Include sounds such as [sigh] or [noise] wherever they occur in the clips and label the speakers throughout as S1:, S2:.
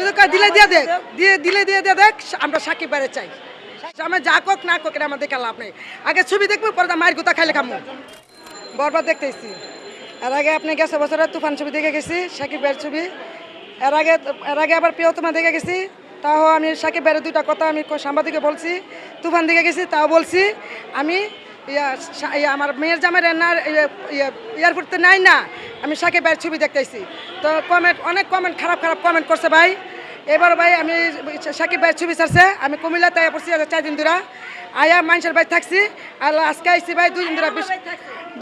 S1: যদি দিলে দিয়ে দেখ, দিয়ে, দিলে দিয়ে দিয়ে দেখ, আমরা সাকিব বাইরে চাই। আমার যা কক না কক এটা আমার দেখে লাভ নেই আগে ছবি দেখব, পরে মায়ের গুতা খাইলে খামু। বরবাদ দেখতেছি। এর আগে আপনি গেছে বছরে তুফান ছবি দেখে গেছি সাকিব ভাইয়ের ছবি। এর আগে এর আগে আবার প্রিয়তমা দেখে গেছি, তাও আমি সাকিব ভাইয়ের দুইটা কথা আমি সাংবাদিকে বলছি, তুফান দেখে গেছি, তাও বলছি। আমি ইয়া আমার মেয়ের জামের রান্নার এয়ারপোর্টতে নাই না, আমি সাকিব ভাইয়ের ছবি দেখতেছি। তো কমেন্ট অনেক কমেন্ট খারাপ খারাপ কমেন্ট করছে ভাই। এবার ভাই আমি সাকিব ভাইয়ের ছবি ছাড়ছে, আমি কুমিল্লা তাই পড়ছি চার দিন ধরে। আয়া মানুষের ভাই থাকছি, আর আজকে আইছি ভাই দুই দিন ধরে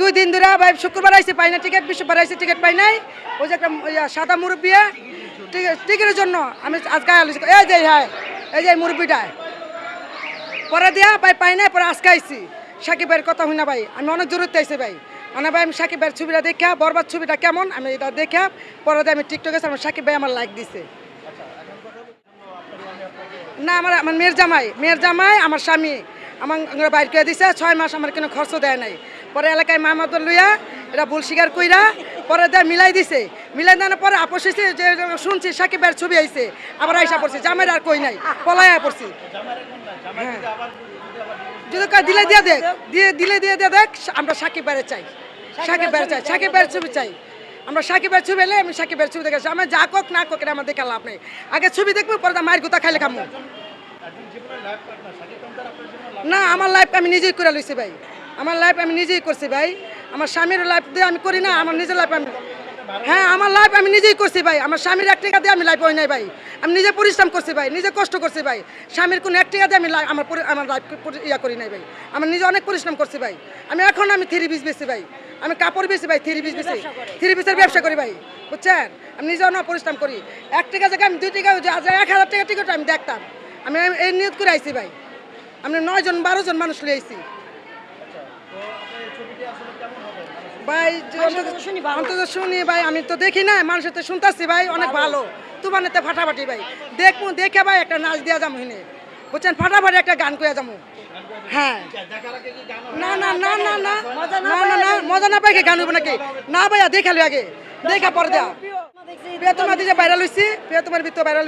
S1: দুই দিন ধরে ভাই শুক্রবার আইছি, পাই না টিকিট বিশ্ববার আইছি, টিকিট পাই নাই। ওই যে একটা সাদা মুরব্বী টিকিটের জন্য আমি আজকে আলোচনা এই যে হ্যাঁ এই যে মুরব্বীটা। পরে দিয়া ভাই পাই নাই, পরে আজকে আইছি। সাকিবের কথা হই না ভাই, আমি অনেক জরুরত আইছি ভাই। মানে ভাই, আমি সাকিবের ছবিটা দেখা বরবার ছবিটা কেমন, আমি এটা দেখা, পরে দিয়ে আমি টিকটকে আমার সাকিব ভাই আমার লাইক দিছে। না, আমার আমার মেয়ের জামাই। মেয়ের জামাই, আমার স্বামী। আমার বাইর করে দিছে, ছয় মাস আমার কোনো খরচ দেয় নাই। পরে এলাকায় মামাদ লইয়া এটা ভুল স্বীকার কইরা, পরে দেয় মিলাই দিছে। মিলাই দেওয়ার পরে আপোষ যে শুনছি সাকিবের ছবি আইছে। আবার আইসা পড়ছি, জামাইয়ের আর কই নাই, পলাইয়া পড়ছি। হ্যাঁ। যদি দিলে দিয়ে দেখ দিয়ে দিলে দিয়ে দিয়ে দেখ, আমরা সাকিব বাইরে চাই। সাকিব বাইরে চাই, সাকিব বাইরের ছবি চাই। আমরা সাকিবের ছবি এলে আমি সাকিবের ছবি দেখেছি আমার যা কক না কোক, এটা আমার দেখে লাভ নেই আগে ছবি দেখব, পরে মায়ের গুতা খাইলে খামু। না, আমার লাইফ আমি নিজেই করে লইছি ভাই। আমার লাইফ আমি নিজেই করছি ভাই। আমার স্বামীর লাইফ দিয়ে আমি করি না, আমার নিজের লাইফ আমি হ্যাঁ আমার লাইফ আমি নিজেই করছি ভাই। আমার স্বামীর এক টাকা দিয়ে আমি লাইফ হই নাই ভাই। আমি নিজে পরিশ্রম করছি ভাই, নিজে কষ্ট করছি ভাই। স্বামীর কোনো এক টাকা দিয়ে আমি আমার আমার লাইফ ইয়া করি নাই ভাই। আমি নিজে অনেক পরিশ্রম করছি ভাই। আমি এখন আমি থ্রি বিজ বেশি ভাই। আমি কাপড় বেশি ভাই থ্রি পিস বেশি থ্রি পিসের ব্যবসা করি ভাই বুঝছেন? আমি নিজে অনেক পরিশ্রম করি। এক টাকা জায়গায় আমি দুই টাকা যা এক হাজার টাকা টিকিট আমি দেখতাম। আমি এই নিয়োগ করে আইছি ভাই। আমি নয় জন বারো জন মানুষ লিয়ে আইছি। ভাই অন্তত- শুনি ভাই আমি তো দেখি না মানুষের তো শুনতেছি ভাই অনেক ভালো। তুমানেতে ফাটাফাটি ভাই। দেখব দেখে ভাই একটা নাচ দিয়া যাব হিনে। বুঝছেন? ফাটাফাটি একটা গান করে যাব হ্যাঁ। না না না না না। না না না মজা না গান হইব নাকি? না ভাইয়া দেখাল আগে দেখা পরে দেয়া প্রিয়তমা দিকে ভাইরাল হইছি প্রিয়তমার ভিতর ভাইরাল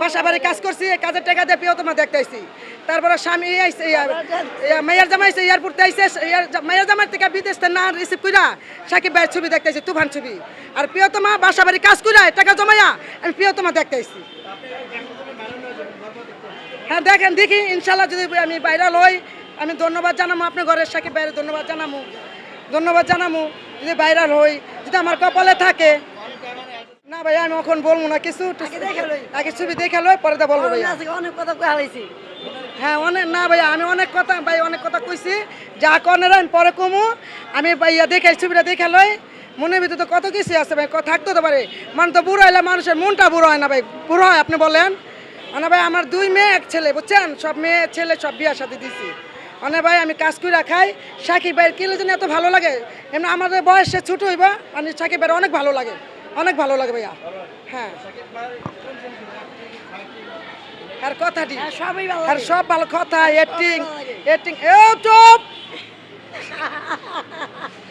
S1: বাসা বাড়ি কাজ করছি কাজের টাকা দিয়ে প্রিয়তমা দেখতে আইছি। তারপরে স্বামী আইছে মেয়ের জামাই আইছে এয়ারপোর্টে আইছে ইয়ার জা- মেয়ের জামাই থেকে বিদেশ না রিসিভ কইরা সাকিব ভাইয়ের ছবি দেখতে আইছি তুফান ছবি। আর প্রিয়তমা বাসা বাড়ি কাজ কইরা টাকা জমাইয়া আমি প্রিয়তমা দেখতে আইছি। হ্যাঁ দেখেন দেখি ইনশাল্লাহ যদি আমি ভাইরাল হই আমি ধন্যবাদ জানাব আপনার ঘরের সাকিব ভাইয়ের ধন্যবাদ জানাব ধন্যবাদ জানাব যদি ভাইরাল হই যদি আমার কপালে থাকে। না ভাই আমি এখন বলব না কিছু আগে ছবি দেখে লই পরে তো বলব ভাইয়া।
S2: অনেক কথা হারাইছি
S1: হ্যাঁ অনেক না ভাইয়া আমি অনেক কথা ভাই অনেক কথা কইছি। যা কর্নেরা আমি পরে কমু। আমি ভাইয়া দেখে ছবিটা দেখে লই। মনের ভিতরে তো কত কিছু আছে ভাই থাকতে তো পারে। মানে তো বুড়ো হইলে মানুষের মনটা বুড়ো হয় না ভাই। বুড়ো হয় আপনি বলেন। মানে ভাই আমার দুই মেয়ে এক ছেলে বুঝছেন? সব মেয়ে ছেলে সব বিয়ার সাথে দিছি। অনে ভাই আমি কাজ করে খাই। সাকিব ভাইয়ের কিলো যেন এত ভালো লাগে? এমনি আমাদের বয়সে ছোট হইবা মানে সাকিব ভাইয়ের অনেক ভালো লাগে। অনেক ভালো লাগে ভাইয়া। হ্যাঁ। আর কথাটি?
S2: হ্যাঁ, সবই ভালো
S1: আর সব ভালো কথা এটিং। এটিং এ চুপ! [laughs]